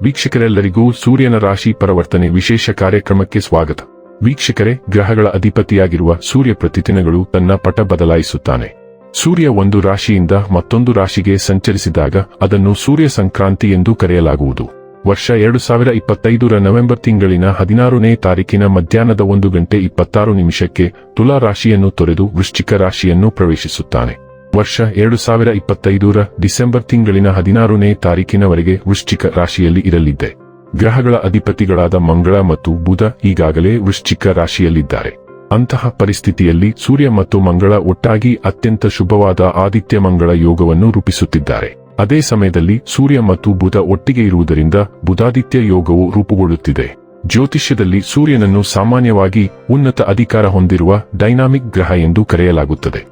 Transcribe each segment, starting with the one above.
ವೀಕ್ಷಕರೆಲ್ಲರಿಗೂ ಸೂರ್ಯನ ರಾಶಿ ಪರಿವರ್ತನೆ ವಿಶೇಷ ಕಾರ್ಯಕ್ರಮಕ್ಕೆ ಸ್ವಾಗತ. ವೀಕ್ಷಕರೇ, ಗ್ರಹಗಳ ಅಧಿಪತಿಯಾಗಿರುವ ಸೂರ್ಯ ಪ್ರತಿದಿನಗಳು ತನ್ನ ಪಟ ಬದಲಾಯಿಸುತ್ತಾನೆ. ಸೂರ್ಯ ಒಂದು ರಾಶಿಯಿಂದ ಮತ್ತೊಂದು ರಾಶಿಗೆ ಸಂಚರಿಸಿದಾಗ ಅದನ್ನು ಸೂರ್ಯ ಸಂಕ್ರಾಂತಿ ಎಂದು ಕರೆಯಲಾಗುವುದು. ವರ್ಷ ಎರಡು ಸಾವಿರ ಇಪ್ಪತ್ತೈದರ ನವೆಂಬರ್ ತಿಂಗಳಿನ ಹದಿನಾರನೇ ತಾರೀಕಿನ ಮಧ್ಯಾಹ್ನದ ಒಂದು ಗಂಟೆ ಇಪ್ಪತ್ತಾರು ನಿಮಿಷಕ್ಕೆ ತುಲಾ ರಾಶಿಯನ್ನು ತೊರೆದು ವೃಶ್ಚಿಕ ರಾಶಿಯನ್ನು ಪ್ರವೇಶಿಸುತ್ತಾನೆ. ವರ್ಷ ಎರಡು ಸಾವಿರ ಇಪ್ಪತ್ತೈದರ ಡಿಸೆಂಬರ್ ತಿಂಗಳಿನ ಹದಿನಾರನೇ ತಾರೀಕಿನವರೆಗೆ ವೃಶ್ಚಿಕ ರಾಶಿಯಲ್ಲಿ ಇರಲಿದ್ದೆ. ಗ್ರಹಗಳ ಅಧಿಪತಿಗಳಾದ ಮಂಗಳ ಮತ್ತು ಬುಧ ಈಗಾಗಲೇ ವೃಶ್ಚಿಕ ರಾಶಿಯಲ್ಲಿದ್ದಾರೆ. ಅಂತಹ ಪರಿಸ್ಥಿತಿಯಲ್ಲಿ ಸೂರ್ಯ ಮತ್ತು ಮಂಗಳ ಒಟ್ಟಾಗಿ ಅತ್ಯಂತ ಶುಭವಾದ ಆದಿತ್ಯ ಮಂಗಳ ಯೋಗವನ್ನು ರೂಪಿಸುತ್ತಿದ್ದಾರೆ. ಅದೇ ಸಮಯದಲ್ಲಿ ಸೂರ್ಯ ಮತ್ತು ಬುಧ ಒಟ್ಟಿಗೆ ಇರುವುದರಿಂದ ಬುಧಾದಿತ್ಯ ಯೋಗವು ರೂಪುಗೊಳ್ಳುತ್ತಿದೆ. ಜ್ಯೋತಿಷ್ಯದಲ್ಲಿ ಸೂರ್ಯನನ್ನು ಸಾಮಾನ್ಯವಾಗಿ ಉನ್ನತ ಅಧಿಕಾರ ಹೊಂದಿರುವ ಡೈನಾಮಿಕ್ ಗ್ರಹ ಎಂದು ಕರೆಯಲಾಗುತ್ತದೆ.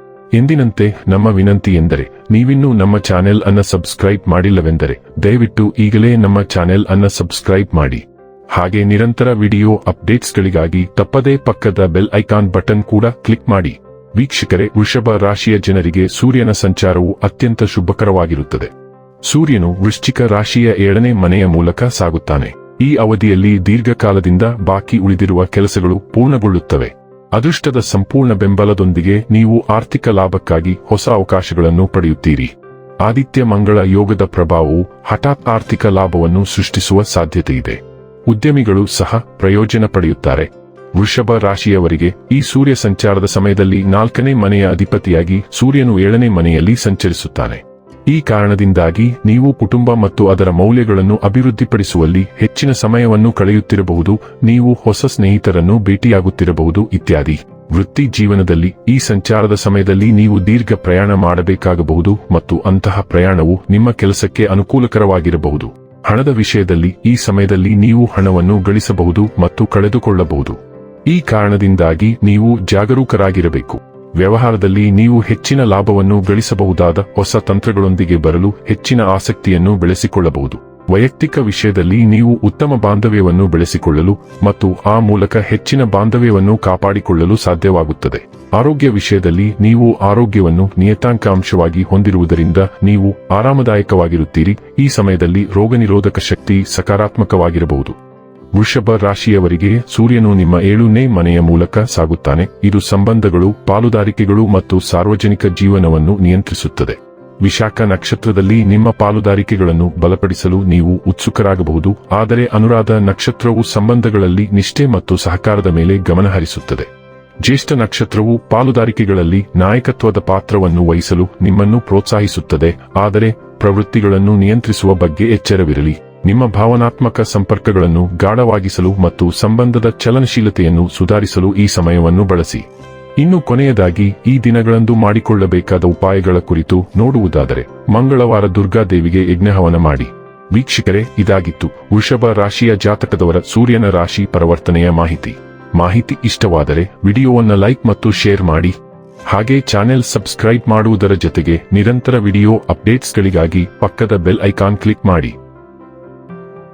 ಎಂದಿನಂತೆ ನಮ್ಮ ವಿನಂತಿ ಎಂದರೆ, ನೀವಿನ್ನೂ ನಮ್ಮ ಚಾನೆಲ್ ಅನ್ನ ಸಬ್ಸ್ಕ್ರೈಬ್ ಮಾಡಿಲ್ಲವೆಂದರೆ, ದಯವಿಟ್ಟು ಈಗಲೇ ನಮ್ಮ ಚಾನೆಲ್ ಅನ್ನ ಸಬ್ಸ್ಕ್ರೈಬ್ ಮಾಡಿ. ಹಾಗೆ ನಿರಂತರ ವಿಡಿಯೋ ಅಪ್ಡೇಟ್ಸ್ಗಳಿಗಾಗಿ ತಪ್ಪದೇ ಪಕ್ಕದ ಬೆಲ್ ಐಕಾನ್ ಬಟನ್ ಕೂಡ ಕ್ಲಿಕ್ ಮಾಡಿ. ವೀಕ್ಷಕರೇ, ವೃಷಭ ರಾಶಿಯ ಜನರಿಗೆ ಸೂರ್ಯನ ಸಂಚಾರವು ಅತ್ಯಂತ ಶುಭಕರವಾಗಿರುತ್ತದೆ. ಸೂರ್ಯನು ವೃಶ್ಚಿಕ ರಾಶಿಯ ಏಳನೇ ಮನೆಯ ಮೂಲಕ ಸಾಗುತ್ತಾನೆ. ಈ ಅವಧಿಯಲ್ಲಿ ದೀರ್ಘಕಾಲದಿಂದ ಬಾಕಿ ಉಳಿದಿರುವ ಕೆಲಸಗಳು ಪೂರ್ಣಗೊಳ್ಳುತ್ತವೆ. ಅದೃಷ್ಟದ ಸಂಪೂರ್ಣ ಬೆಂಬಲದೊಂದಿಗೆ ನೀವು ಆರ್ಥಿಕ ಲಾಭಕ್ಕಾಗಿ ಹೊಸ ಅವಕಾಶಗಳನ್ನು ಪಡೆಯುತ್ತೀರಿ. ಆದಿತ್ಯ ಮಂಗಳ ಯೋಗದ ಪ್ರಭಾವವು ಹಠಾತ್ ಆರ್ಥಿಕ ಲಾಭವನ್ನು ಸೃಷ್ಟಿಸುವ ಸಾಧ್ಯತೆಯಿದೆ. ಉದ್ಯಮಿಗಳು ಸಹ ಪ್ರಯೋಜನ ಪಡೆಯುತ್ತಾರೆ. ವೃಷಭ ರಾಶಿಯವರಿಗೆ ಈ ಸೂರ್ಯ ಸಂಚಾರದ ಸಮಯದಲ್ಲಿ ನಾಲ್ಕನೇ ಮನೆಯ ಅಧಿಪತಿಯಾಗಿ ಸೂರ್ಯನು ಏಳನೇ ಮನೆಯಲ್ಲಿ ಸಂಚರಿಸುತ್ತಾನೆ. ಈ ಕಾರಣದಿಂದಾಗಿ ನೀವು ಕುಟುಂಬ ಮತ್ತು ಅದರ ಮೌಲ್ಯಗಳನ್ನು ಅಭಿವೃದ್ಧಿಪಡಿಸುವಲ್ಲಿ ಹೆಚ್ಚಿನ ಸಮಯವನ್ನು ಕಳೆಯುತ್ತಿರಬಹುದು, ನೀವು ಹೊಸ ಸ್ನೇಹಿತರನ್ನು ಭೇಟಿಯಾಗುತ್ತಿರಬಹುದು ಇತ್ಯಾದಿ. ವೃತ್ತಿ ಜೀವನದಲ್ಲಿ ಈ ಸಂಚಾರದ ಸಮಯದಲ್ಲಿ ನೀವು ದೀರ್ಘ ಪ್ರಯಾಣ ಮಾಡಬೇಕಾಗಬಹುದು ಮತ್ತು ಅಂತಹ ಪ್ರಯಾಣವು ನಿಮ್ಮ ಕೆಲಸಕ್ಕೆ ಅನುಕೂಲಕರವಾಗಿರಬಹುದು. ಹಣದ ವಿಷಯದಲ್ಲಿ ಈ ಸಮಯದಲ್ಲಿ ನೀವು ಹಣವನ್ನು ಗಳಿಸಬಹುದು ಮತ್ತು ಕಳೆದುಕೊಳ್ಳಬಹುದು. ಈ ಕಾರಣದಿಂದಾಗಿ ನೀವು ಜಾಗರೂಕರಾಗಿರಬೇಕು. ವ್ಯವಹಾರದಲ್ಲಿ ನೀವು ಹೆಚ್ಚಿನ ಲಾಭವನ್ನು ಗಳಿಸಬಹುದಾದ ಹೊಸ ತಂತ್ರಗಳೊಂದಿಗೆ ಬರಲು ಹೆಚ್ಚಿನ ಆಸಕ್ತಿಯನ್ನು ಬೆಳೆಸಿಕೊಳ್ಳಬಹುದು. ವೈಯಕ್ತಿಕ ವಿಷಯದಲ್ಲಿ ನೀವು ಉತ್ತಮ ಬಾಂಧವ್ಯವನ್ನು ಬೆಳೆಸಿಕೊಳ್ಳಲು ಮತ್ತು ಆ ಮೂಲಕ ಹೆಚ್ಚಿನ ಬಾಂಧವ್ಯವನ್ನು ಕಾಪಾಡಿಕೊಳ್ಳಲು ಸಾಧ್ಯವಾಗುತ್ತದೆ. ಆರೋಗ್ಯ ವಿಷಯದಲ್ಲಿ ನೀವು ಆರೋಗ್ಯವನ್ನು ನಿಯತಾಂಕಾಂಶವಾಗಿ ಹೊಂದಿರುವುದರಿಂದ ನೀವು ಆರಾಮದಾಯಕವಾಗಿರುತ್ತೀರಿ. ಈ ಸಮಯದಲ್ಲಿ ರೋಗನಿರೋಧಕ ಶಕ್ತಿ ಸಕಾರಾತ್ಮಕವಾಗಿರಬಹುದು. ವೃಷಭ ರಾಶಿಯವರಿಗೆ ಸೂರ್ಯನು ನಿಮ್ಮ ಏಳನೇ ಮನೆಯ ಮೂಲಕ ಸಾಗುತ್ತಾನೆ. ಇದು ಸಂಬಂಧಗಳು, ಪಾಲುದಾರಿಕೆಗಳು ಮತ್ತು ಸಾರ್ವಜನಿಕ ಜೀವನವನ್ನು ನಿಯಂತ್ರಿಸುತ್ತದೆ. ವಿಶಾಖ ನಕ್ಷತ್ರದಲ್ಲಿ ನಿಮ್ಮ ಪಾಲುದಾರಿಕೆಗಳನ್ನು ಬಲಪಡಿಸಲು ನೀವು ಉತ್ಸುಕರಾಗಬಹುದು. ಆದರೆ ಅನುರಾಧ ನಕ್ಷತ್ರವು ಸಂಬಂಧಗಳಲ್ಲಿ ನಿಷ್ಠೆ ಮತ್ತು ಸಹಕಾರದ ಮೇಲೆ ಗಮನಹರಿಸುತ್ತದೆ ಜ್ಯೇಷ್ಠ ನಕ್ಷತ್ರವು ಪಾಲುದಾರಿಕೆಗಳಲ್ಲಿ ನಾಯಕತ್ವದ ಪಾತ್ರವನ್ನು ವಹಿಸಲು ನಿಮ್ಮನ್ನು ಪ್ರೋತ್ಸಾಹಿಸುತ್ತದೆ. ಆದರೆ ಪ್ರವೃತ್ತಿಗಳನ್ನು ನಿಯಂತ್ರಿಸುವ ಬಗ್ಗೆ ಎಚ್ಚರವಿರಲಿ. ನಿಮ್ಮ ಭಾವನಾತ್ಮಕ ಸಂಪರ್ಕಗಳನ್ನು ಗಾಢವಾಗಿಸಲು ಮತ್ತು ಸಂಬಂಧದ ಚಲನಶೀಲತೆಯನ್ನು ಸುಧಾರಿಸಲು ಈ ಸಮಯವನ್ನು ಬಳಸಿ. ಇನ್ನು ಕೊನೆಯದಾಗಿ, ಈ ದಿನಗಳಂದು ಮಾಡಿಕೊಳ್ಳಬೇಕಾದ ಉಪಾಯಗಳ ಕುರಿತು ನೋಡುವುದಾದರೆ, ಮಂಗಳವಾರ ದುರ್ಗಾದೇವಿಗೆ ಯಜ್ಞಹವನ ಮಾಡಿ. ವೀಕ್ಷಕರೇ, ಇದಾಗಿತ್ತು. ವೃಷಭ ರಾಶಿಯ ಜಾತಕದವರ ಸೂರ್ಯನ ರಾಶಿ ಪರಿವರ್ತನೆಯ ಮಾಹಿತಿ. ಮಾಹಿತಿ ಇಷ್ಟವಾದರೆ, ವಿಡಿಯೋವನ್ನು ಲೈಕ್ ಮತ್ತು ಶೇರ್ ಮಾಡಿ. ಹಾಗೆ ಚಾನೆಲ್ ಸಬ್ಸ್ಕ್ರೈಬ್ ಮಾಡುವುದರ ಜೊತೆಗೆ ನಿರಂತರ ವಿಡಿಯೋ ಅಪ್ಡೇಟ್ಸ್ಗಳಿಗಾಗಿ ಪಕ್ಕದ ಬೆಲ್ ಐಕಾನ್ ಕ್ಲಿಕ್ ಮಾಡಿ.